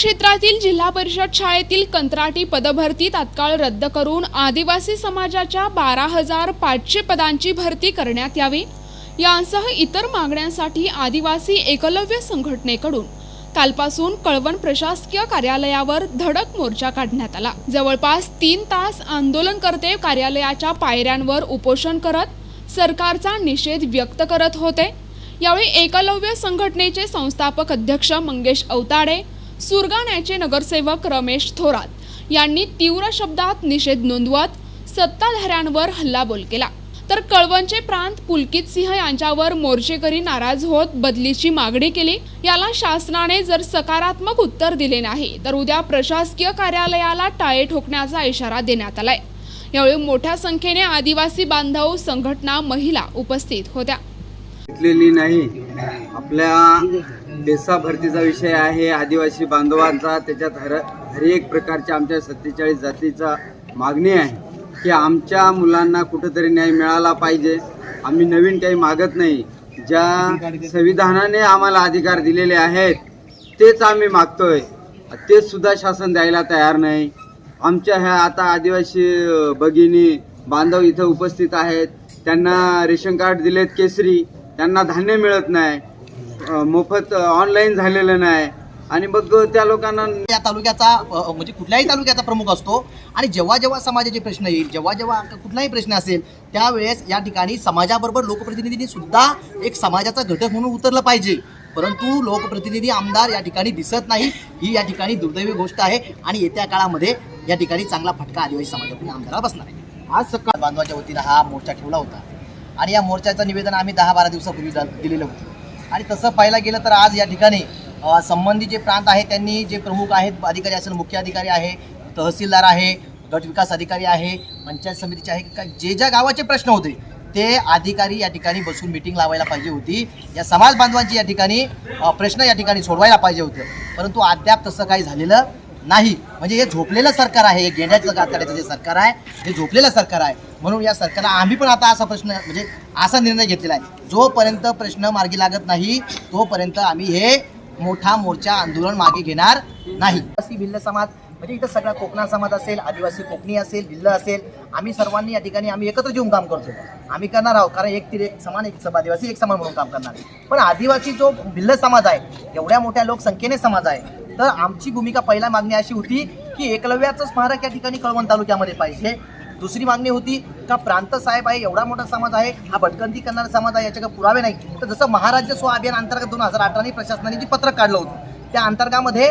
क्षेत्रातील जिल्हा परिषद शाळेतील कंत्राटी पदभरती तात्काळ रद्द करून आदिवासी समाजाच्या बारा हजार पाचशे पदांची भरती करण्यात यावी. यांसह इतर मागण्यांसाठी आदिवासी एकलव्य संघटनेकडून कालपासून कळवण प्रशासकीय कार्यालयावर धडक मोर्चा काढण्यात आला. जवळपास तीन तास आंदोलनकर्ते कार्यालयाच्या पायऱ्यांवर उपोषण करत सरकारचा निषेध व्यक्त करत होते. यावेळी एकलव्य संघटनेचे संस्थापक अध्यक्ष मंगेश अवताडे सुरगाण्याचे नगरसेवक रमेश थोरात यांनी तीव्र शब्दात निषेध नोंदवत सत्ताधाऱ्यांवर हल्लाबोल केला. तर कळवणचे प्रांत पुलकित सिंह यांच्यावर मोर्चेकरी नाराज होत बदलीची मागणी केली. याला शासनाने जर सकारात्मक उत्तर दिले नाही तर उद्या प्रशासकीय कार्यालयाला टाळे ठोकण्याचा इशारा देण्यात आलाय. यावेळी मोठ्या संख्येने आदिवासी बांधव संघटना महिला उपस्थित होत्या. घेतलेली नाही. आपल्या देसा भरतीचा विषय आहे आदिवासी बांधवांचा. त्याच्यात हर हर एक प्रकारच्या आमच्या सत्तेचाळीस जातीचा मागणी आहे. की आमच्या मुलांना कुठंतरी न्याय मिळाला पाहिजे. आम्ही नवीन काही मागत नाही. ज्या संविधानाने आम्हाला अधिकार दिलेले आहेत तेच आम्ही मागतोय. तेच सुद्धा शासन द्यायला तयार नाही. आमच्या ह्या आता आदिवासी भगिनी बांधव इथं उपस्थित आहेत. त्यांना रेशन कार्ड दिलेत केसरी. त्यांना धान्य मिळत नाही. मोफत ऑनलाईन झालेलं नाही. आणि मग त्या लोकांना या तालुक्याचा म्हणजे कुठल्याही तालुक्याचा प्रमुख असतो. आणि जेव्हा जेव्हा समाजाचे प्रश्न येईल जेव्हा जेव्हा कुठलाही प्रश्न असेल त्यावेळेस या ठिकाणी समाजाबरोबर लोकप्रतिनिधींनी सुद्धा एक समाजाचा घटक म्हणून उतरलं पाहिजे. परंतु लोकप्रतिनिधी आमदार या ठिकाणी दिसत नाही. ही या ठिकाणी दुर्दैवी गोष्ट आहे. आणि येत्या काळामध्ये या ठिकाणी चांगला फटका आदिवासी समाजाकडून आमदाराला बसणार आहे. आज सकाळ बांधवाच्या वतीनं हा मोर्चा ठेवला होता. आणि या मोर्चाचं निवेदन आम्ही दहा बारा दिवसापूर्वी दिलेलं होतं. आणि तसं पाहायला गेलं तर आज या ठिकाणी संबंधी संबंधित जे प्रांत आहे त्यांनी जे प्रमुख आहेत अधिकारी असेल मुख्य अधिकारी आहे तहसीलदार आहे गट विकास अधिकारी आहे पंचायत समितीचे आहे का जे ज्या गावाचे प्रश्न होते ते अधिकारी या ठिकाणी बसून मिटिंग लावायला पाहिजे होती. या समाज बांधवांची या ठिकाणी प्रश्न या ठिकाणी सोडवायला पाहिजे होते. परंतु अद्याप तसं काही झालेलं नाही. म्हणजे हे झोपलेलं सरकार आहे. हे गेंड्याचं गाताड्याचं जे सरकार आहे हे झोपलेलं सरकार आहे. म्हणून या सरकारला आम्ही पण आता असा प्रश्न म्हणजे असा निर्णय घेतलेला आहे. जोपर्यंत प्रश्न मार्गी लागत नाही तोपर्यंत आम्ही हे मोठा मोर्चा आंदोलन मागे घेणार नाही. आदिवासी भिल्ल समाज म्हणजे इथं सगळा कोकणा समाज असेल आदिवासी कोकणी असेल भिल्ल असेल आम्ही सर्वांनी या ठिकाणी आम्ही एकत्र येऊन काम करतो. आम्ही करणार आहोत कारण एक तिर एक समान एक सब आदिवासी एक समान म्हणून काम करणार. पण आदिवासी जो भिल्ल समाज आहे एवढ्या मोठ्या लोकसंख्येने समाज आहे तर आमची भूमिका पहिला मागणी अशी होती की एकलव्याचं स्मारक या ठिकाणी कळवण तालुक्यामध्ये पाहिजे. दुसरी मागणी होती का प्रांत साहेब आहे एवढा मोठा समाज आहे हा भटकंती करणारा समाज आहे याच्याकडे पुरावे नाही. तर जसं महाराज्य स्व अभियान अंतर्गत दोन हजार अठराने प्रशासनाने जे पत्रक काढलं होतं त्या अंतर्गामध्ये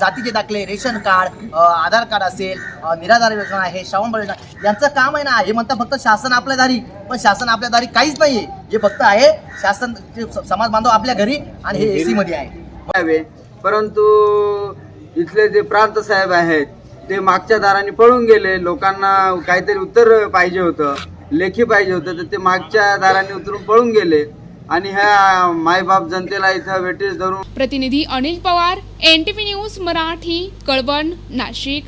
जातीचे दाखले रेशन कार्ड आधार कार्ड असेल निराधार योजना आहे श्रावण योजना यांचं काम आहे ना हे म्हणता फक्त शासन आपल्या दारी पण शासन आपल्या दारी काहीच नाहीये. हे फक्त आहे शासन समाज बांधव आपल्या घरी आणि हे एसी मध्ये आहे. परंतु इथले जे प्रांत साहेब आहेत ते मागच्या दाराने पळून गेले. लोकांना काहीतरी उत्तर पाहिजे होतं लेखी पाहिजे होतं तर ते मागच्या दाराने उतरून पळून गेले. आणि ह्या मायबाप जनतेला इथं वेटीस धरून प्रतिनिधी Anil Pawar N T news Marathi Kalwan Nashik.